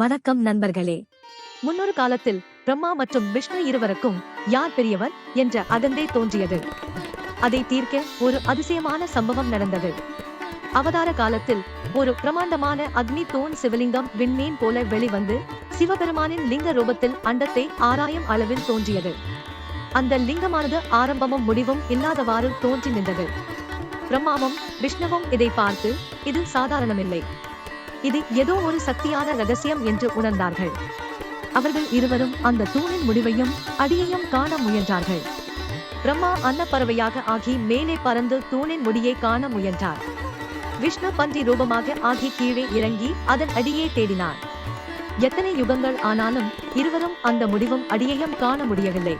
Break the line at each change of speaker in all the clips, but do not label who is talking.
வணக்கம் நண்பர்களே. முன்னொரு காலத்தில் பிரம்மா மற்றும் விஷ்ணு இருவருக்கும் யார் பெரியவர் என்ற அகந்தே தோன்றியது. அதை தீர்க்க ஒரு அதிசயமான சம்பவம் நடந்தது. அவதார காலத்தில் ஒரு பிரமாண்டமான அக்னி தோன் சிவலிங்கம் விண்மீன் போல வெளிவந்து சிவபெருமானின் லிங்க ரூபத்தில் அண்டத்தை ஆராயும் அளவில் தோன்றியது. அந்த லிங்கமானது ஆரம்பமும் முடிவும் இல்லாதவாறு தோன்றி நின்றது. பிரம்மாவும் விஷ்ணுவும் இதை பார்த்து இது சாதாரணமில்லை. இது ஏதோ ஒரு சக்தியான ரகசியம் என்று உணர்ந்தார்கள். அவர்கள் இருவரும் அந்த தூணின் முடிவையும் அடியையும் காண முயன்றார்கள். பிரம்மா அன்னப்பறவையாக ஆகி மேலே பறந்து தூணின் முடியை காண முயன்றார். விஷ்ணு பன்றி ரூபமாக ஆகி கீழே இறங்கி அதன் அடியே தேடினார். எத்தனை யுகங்கள் ஆனாலும் இருவரும் அந்த முடிவும் அடியையும் காண முடியவில்லை.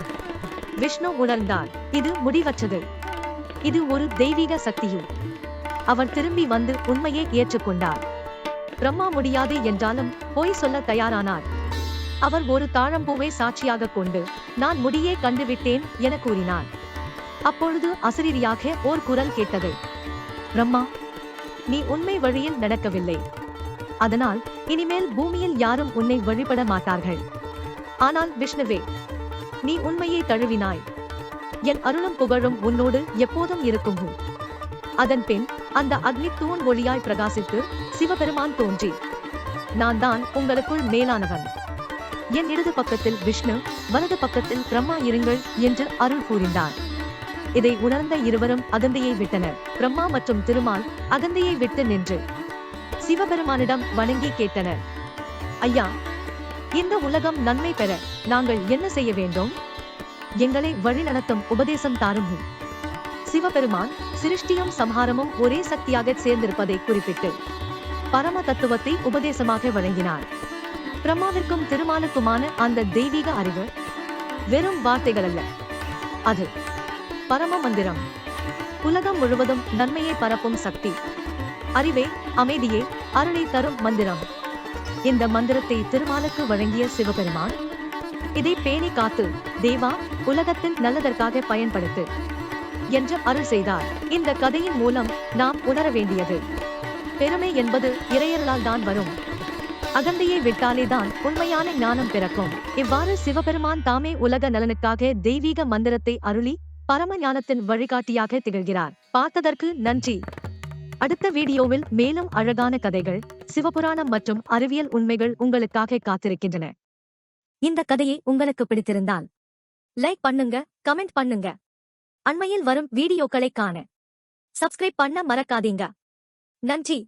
விஷ்ணு உணர்ந்தார் இது முடிவற்றது. இது ஒரு தெய்வீக சக்தியும். அவர் திரும்பி வந்து உண்மையை ஏற்றுக்கொண்டார். பிரம்மா முடியாது என்றாலும் பொய் சொல்ல தயாரானார். அவர் ஒரு தாழம்பூவை சாட்சியாக கொண்டு நான் முடியே கண்டுவிட்டேன் என கூறினார். அப்பொழுது அசரீரியாக ஓர் குரல் கேட்டது. பிரம்மா நீ உண்மை வழியில் நடக்கவில்லை. அதனால் இனிமேல் பூமியில் யாரும் உன்னை வழிபட மாட்டார்கள். ஆனால் விஷ்ணுவே நீ உண்மையை தழுவினாய். என் அருளும் புகழும் உன்னோடு எப்போதும் இருக்கும். அதன் பின் அந்த அக்னி தூண் ஒளியாய் பிரகாசித்து சிவபெருமான் தோன்றி நான் தான் உங்களுக்குள் மேலானவன். என் இடது பக்கத்தில் விஷ்ணு வலது பக்கத்தில் பிரம்மா இருங்கள் என்று அருள் கூறினார். இதை உணர்ந்த இருவரும் அகந்தையை விட்டனர். பிரம்மா மற்றும் திருமால் அகந்தையை விட்டு நின்று சிவபெருமானிடம் வணங்கி கேட்டனர். ஐயா இந்த உலகம் நன்மை பெற நாங்கள் என்ன செய்ய வேண்டும்? எங்களை வழிநடத்தும் உபதேசம் தாரும் சிவபெருமான் சிருஷ்டியும் சம்ஹாரமும் ஒரே சக்தியாக சேர்ந்திருப்பதை குறிப்பிட்டு பரம தத்துவத்தை உபதேசமாக வழங்கினார். பிரம்மாவிற்கும் திருமாலுக்குமான அந்த தெய்வீக அறிவு வெறும் வார்த்தைகள் அல்ல அது பரம மந்திரம் உலகம் முழுவதும் நன்மையை பரப்பும் சக்தி. அறிவே அமைதியே அருளை தரும் மந்திரம். இந்த மந்திரத்தை திருமாலுக்கு வழங்கிய சிவபெருமான் இதை பேணி காத்து தேவா உலகத்தில் நல்லதற்காக பயன்படுத்து. என்று அருள் செய்தார். இந்த கதையின் மூலம் நாம் உணர வேண்டியது பெருமை என்பது இறையர்களால் தான் வரும். அகந்தையை விட்டாலே தான் உண்மையான ஞானம் பிறக்கும். இவ்வாறு சிவபெருமான் தாமே உலக நலனுக்காக தெய்வீக மந்திரத்தை அருளி பரம ஞானத்தின் வழிகாட்டியாக திகழ்கிறார். பார்த்ததற்கு நன்றி. அடுத்த வீடியோவில் மேலும் அழகான கதைகள் சிவபுராணம் மற்றும் அறிவியல் உண்மைகள் உங்களுக்காக காத்திருக்கின்றன. இந்த கதையை உங்களுக்கு பிடித்திருந்தால் லைக் பண்ணுங்க கமெண்ட் பண்ணுங்க. அண்மையில் வரும் வீடியோக்களை காண சப்ஸ்கிரைப் பண்ண மறக்காதீங்க. நன்றி.